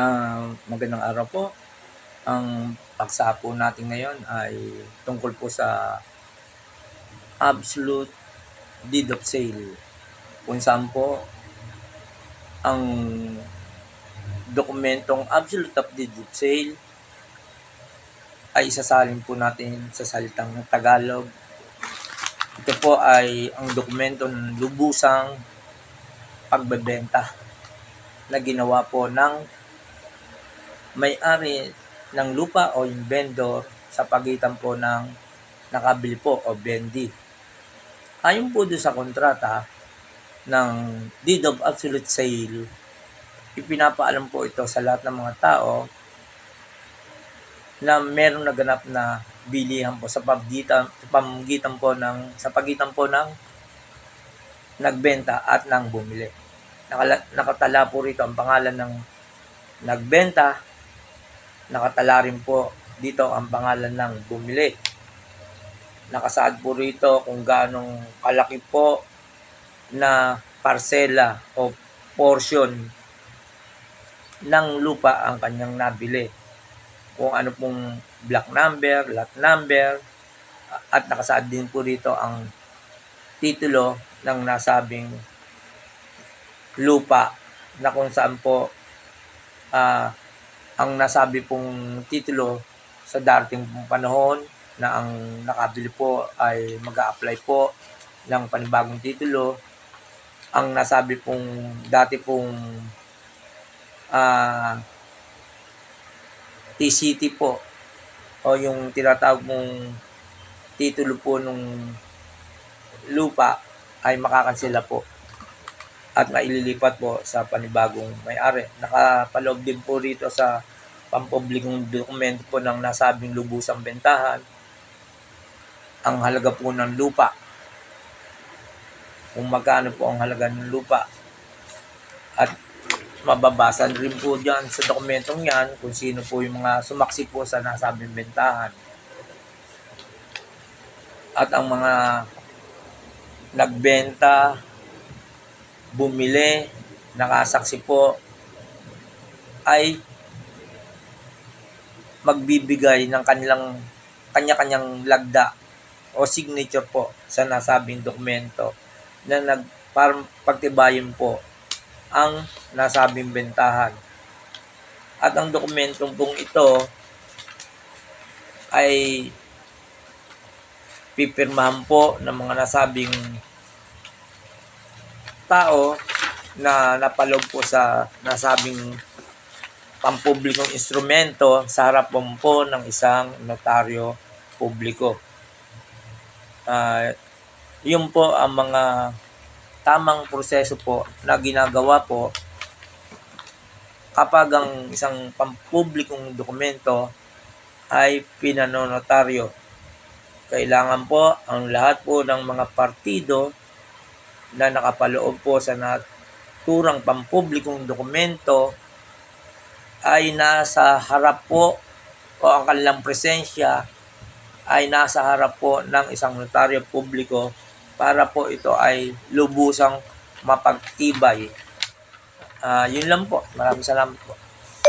Ah, magandang araw po. Ang paksa po natin ngayon ay tungkol po sa absolute deed of sale. Kung saan po ang dokumentong absolute of deed of sale ay isasalin po natin sa salitang Tagalog. Ito po ay ang dokumento ng lubusang pagbebenta na ginawa po ng may-ari ng lupa o yung vendor sa pagitan po ng nakabili po o bendi. Ayon po doon sa kontrata ng deed of absolute sale, ipinapaalam po ito sa lahat ng mga tao na merong naganap na bilihan po sa pagitan, sa pamagitan po ng sa pagitan po ng nagbenta at ng bumili. Nakala, nakatala po rito ang pangalan ng nagbenta, nakatala rin po dito ang pangalan ng bumili. Nakasaad po rito kung gaano kalaki po na parsela o portion ng lupa ang kanyang nabili. Kung ano pong block number, lot number, at nakasaad din po rito ang titulo ng nasabing lupa na kung saan po ah, ang nasabi pong titulo sa darating panahon na ang nakabili po ay mag apply po ng panibagong titulo. Ang nasabi pong dati pong ah, TCT po o yung tinatawag mong titulo po nung lupa ay makakansela po at maililipat po sa panibagong may-ari. Nakapaloob din po rito sa pampublikong dokumento po ng nasabing lubusang bentahan ang halaga po ng lupa. Kung magkano po ang halaga ng lupa. At mababasa rin po dyan sa dokumentong yan kung sino po yung mga sumaksi po sa nasabing bentahan. At ang mga nagbenta, bumili, nakasaksi po, ay magbibigay ng kanilang kanya-kanyang lagda o signature po sa nasabing dokumento na nag po ang nasabing bentahan. At ang dokumentong pong ito ay pipirmahan po ng mga nasabing tao na napaloob po sa nasabing pampublikong instrumento sa harap po ng isang notaryo publiko. Ah, yun po ang mga tamang proseso po na ginagawa po kapag ang isang pampublikong dokumento ay pinanonotaryo. Kailangan po ang lahat po ng mga partido na nakapaloob po sa naturang pampublikong dokumento ay nasa harap po o ang kanilang presensya ay nasa harap po ng isang notaryo publiko para po ito ay lubusang mapagtibay. Ah, yun lang po. Maraming salamat po.